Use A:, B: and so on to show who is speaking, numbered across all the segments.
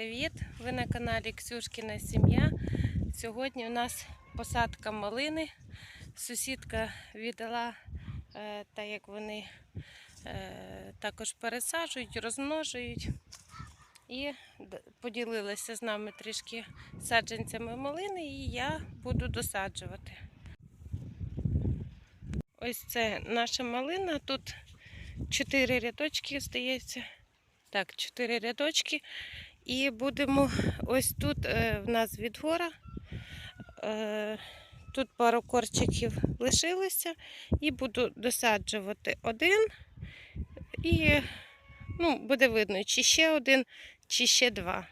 A: привіт! Ви на каналі Ксюшкіна Сім'я. Сьогодні у нас посадка малини. Сусідка віддала, е, так як вони е, також пересаджують, розмножують. І поділилася з нами трішки саджанцями малини, і я буду досаджувати. Ось це наша малина. Тут чотири рядочки, здається. Так, чотири рядочки. І будемо ось тут е, в нас від гора. Е, тут пару корчиків лишилося. І буду досаджувати один. І ну, буде видно, чи ще один, чи ще два.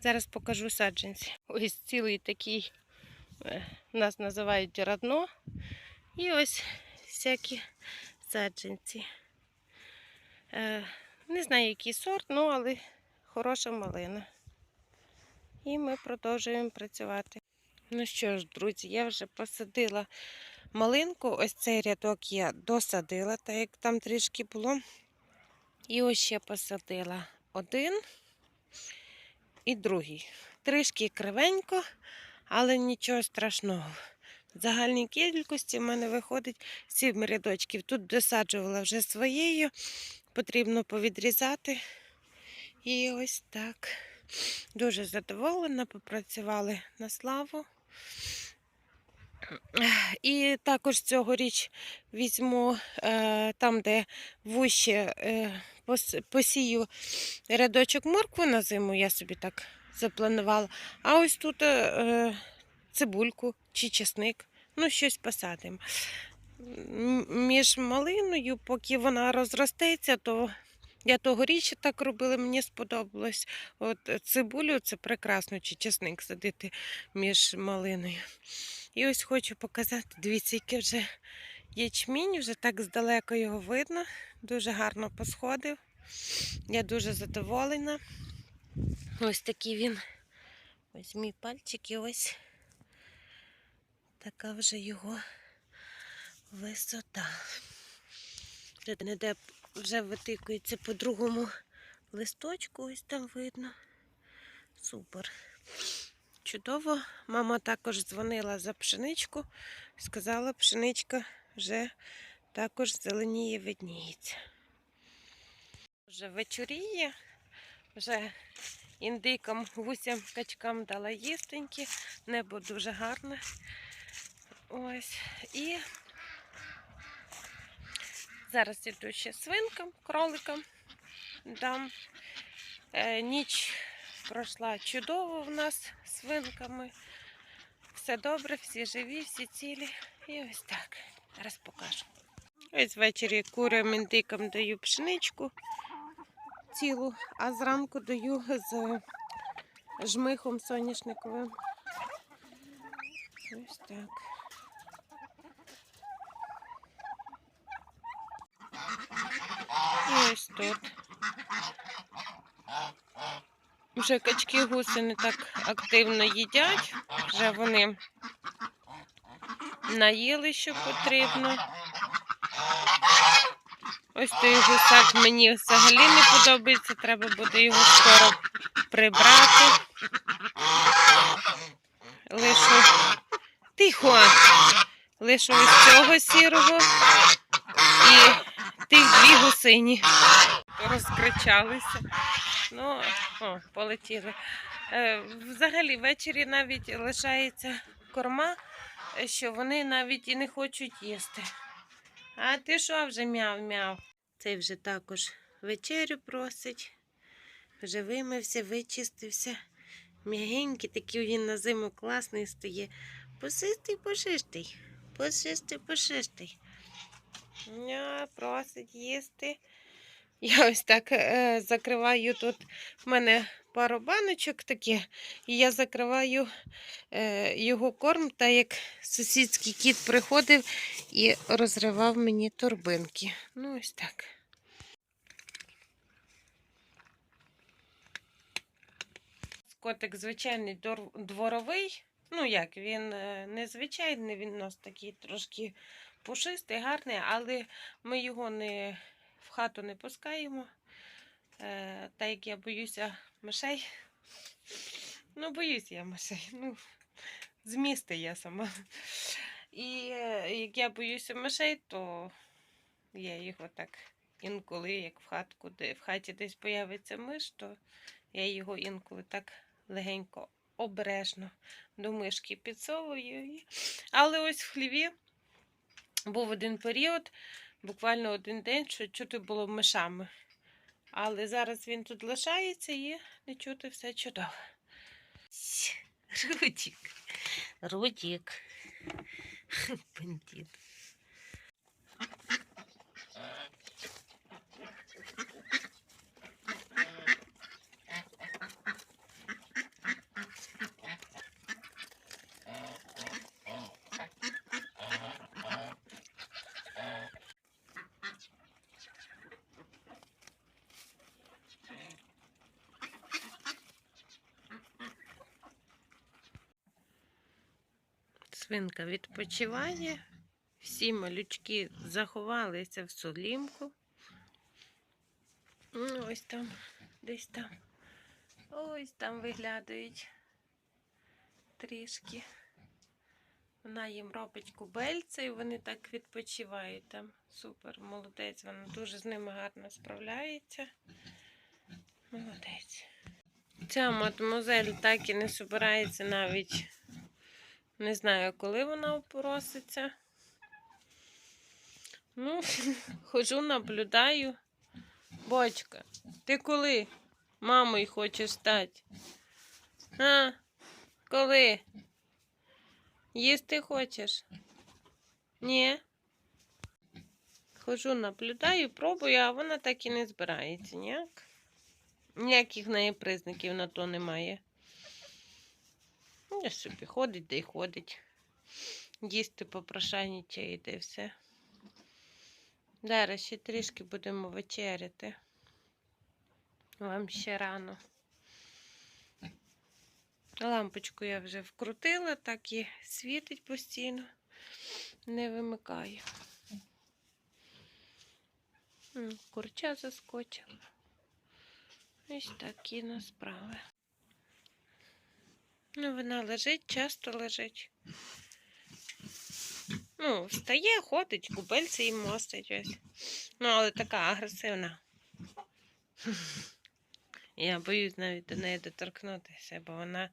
A: Зараз покажу саджанці. Ось цілий такий, е, нас називають радно. І ось всякі саджанці. Не знаю, який сорт, ну але хороша малина. І ми продовжуємо працювати. Ну що ж, друзі, я вже посадила малинку. Ось цей рядок я досадила, так як там трішки було. І ось ще посадила один і другий. Трішки кривенько, але нічого страшного. В загальній кількості в мене виходить 7 рядочків. Тут досаджувала вже своєю, потрібно повідрізати. І ось так. Дуже задоволена, попрацювали на славу. І також цьогоріч візьму е, там, де вуще е, посію рядочок моркви на зиму, я собі так запланувала. А ось тут е, цибульку чи чесник, ну щось посадимо. Між малиною, поки вона розростеться, то я тогоріч так робила, мені сподобалось. От цибулю це прекрасно, чи чесник садити між малиною. І ось хочу показати, дивіться, який вже ячмінь, вже так здалеко його видно. Дуже гарно посходив. Я дуже задоволена. Ось такий він. Ось мій пальчик і ось така вже його висота. Вже не де вже витикується по другому листочку, ось там видно. Супер. Чудово. Мама також дзвонила за пшеничку. Сказала, пшеничка вже також зеленіє, видніється. Вже вечоріє, вже індикам, гусям, качкам дала їстеньки, небо дуже гарне. Ось. І зараз іду ще свинкам, кроликам дам. Е, ніч пройшла чудово в нас з свинками. Все добре, всі живі, всі цілі. І ось так. Зараз покажу. Ось ввечері курям індикам даю пшеничку цілу, а зранку даю з жмихом соняшниковим. Ось так. І ось тут. Вже качки гуси не так активно їдять, вже вони наїли, що потрібно. Ось той гусак мені взагалі не подобається, треба буде його скоро прибрати. Лишу тихо. Лишу ось цього сірого і тих дві гусині. Розкричалися. Ну, о, полетіли. Е, взагалі, ввечері навіть лишається корма, е, що вони навіть і не хочуть їсти. А ти що вже мяв-мяв? Цей вже також вечерю просить. Вже вимився, вичистився. М'ягенький, такий він на зиму класний стає. Посистий, пошистий. Посистий, пошистий. Ня, просить їсти. Я ось так е, закриваю тут. в мене пару баночок такі, і я закриваю е, його корм, так як сусідський кіт приходив і розривав мені торбинки. Ну, ось так. Котик звичайний дворовий. Ну як, він е, незвичайний, він у нас такий трошки пушистий, гарний, але ми його не в хату не пускаємо. Е, так як я боюся мишей. Ну, боюсь я мишей. Ну, з міста я сама. І е, як я боюся мишей, то я їх отак інколи, як в хатку, де в хаті десь появиться миш, то я його інколи так легенько, обережно до мишки підсовую. Але ось в хліві був один період, буквально один день, що чути було мишами. Але зараз він тут лишається і не чути все чудово. Рудік. Рудік. Бандит. Свинка відпочиває. Всі малючки заховалися в солімку. Ну, Ось там, десь там. Ось там виглядають трішки. Вона їм робить кубельце і вони так відпочивають там. Супер, молодець, вона дуже з ними гарно справляється. Молодець. Ця мадемуазель так і не збирається навіть. Не знаю, коли вона опороситься. Ну, хожу, наблюдаю. Бочка, ти коли мамою хочеш стати? А? Коли? Їсти хочеш? Ні. Хожу, наблюдаю, пробую, а вона так і не збирається ніяк. Ніяких в неї признаків на то немає. Ну, собі ходить, да й ходить. Їсти попрошайнічає, і все. Зараз ще трішки будемо вечеряти. Вам ще рано. Лампочку я вже вкрутила, так і світить постійно, не вимикаю. Курча заскочила. Ось такі на справи. Ну, вона лежить, часто лежить. Ну, встає, ходить, кубельці їм мостить ось. Ну, але така агресивна. Я боюсь навіть до неї доторкнутися, бо вона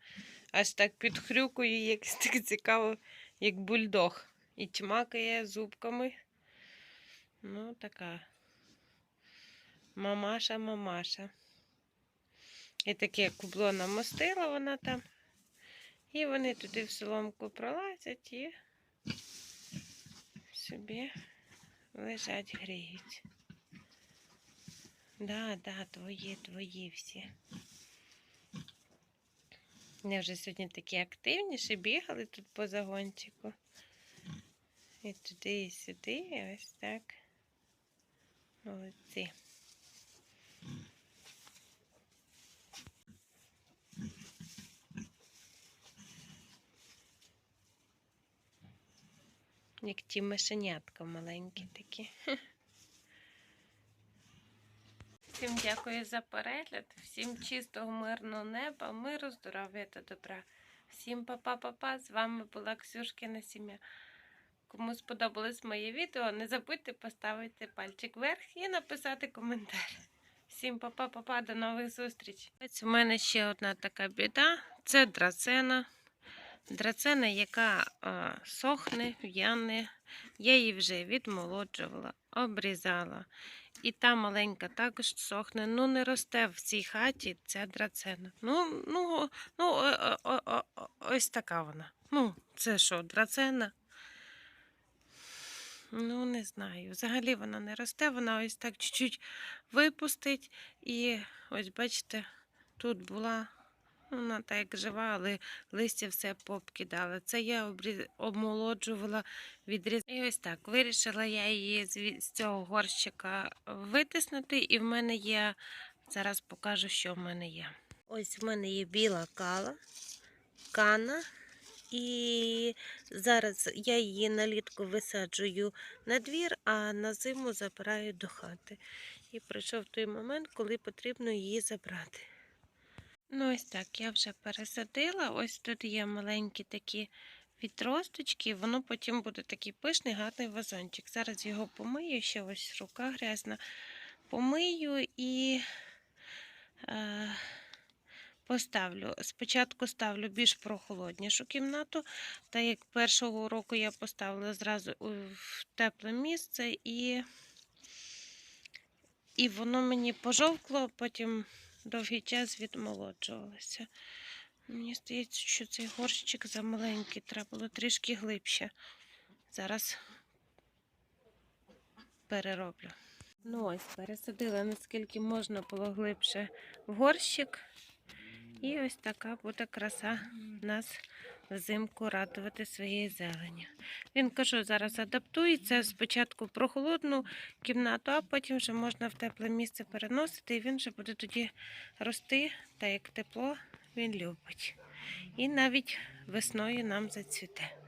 A: аж так підхрюкує, як так цікаво, як бульдог. І чмакає зубками. Ну, така. Мамаша, мамаша. І таке кубло намостила вона там. І вони туди в соломку пролазять і собі лежать, гріють. Да, да, твої, твої всі. Вони вже сьогодні такі активніші, бігали тут по загончику. І туди, і сюди, і ось так. Молодці. Як ті мишенятка маленькі такі. Всім дякую за перегляд, всім чистого, мирного неба, миру, здоров'я та добра. Всім па-па-па-па, З вами була Ксюшкина сім'я. Кому сподобалось моє відео, не забудьте поставити пальчик вверх і написати коментар. Всім па-па-па-па, до нових зустрічей. Ось у мене ще одна така біда це драцена. Драцена, яка а, сохне, в'яне. Я її вже відмолоджувала, обрізала. І та маленька також сохне. Ну, не росте в цій хаті ця драцена. Ну, ну, ну о, о, о, ось така вона. Ну, це що, драцена? Ну, не знаю. Взагалі вона не росте, вона ось так чуть-чуть випустить. І ось бачите, тут була. Вона так як жива, але листя все попкидала. Це я обмолоджувала, відріз... І ось так. Вирішила я її з цього горщика витиснути, і в мене є. Зараз покажу, що в мене є. Ось в мене є біла кала, кана. І зараз я її налітку висаджую на двір, а на зиму забираю до хати. І прийшов той момент, коли потрібно її забрати. Ну, ось так, я вже пересадила. Ось тут є маленькі такі відросточки, воно потім буде такий пишний, гарний вазончик. Зараз його помию, ще ось рука грязна. Помию і е, поставлю. Спочатку ставлю більш прохолоднішу кімнату, та як першого року я поставила зразу в тепле місце і, і воно мені пожовкло, потім довгий час відмолоджувалася. Мені здається, що цей горщик замаленький, треба було трішки глибше. Зараз перероблю. Ну ось, пересадила, наскільки можна було глибше в горщик. І ось така буде краса нас взимку радувати своєю зелені. Він кажу, зараз адаптується спочатку в прохолодну кімнату, а потім вже можна в тепле місце переносити, і він вже буде тоді рости, так як тепло він любить. І навіть весною нам зацвіте.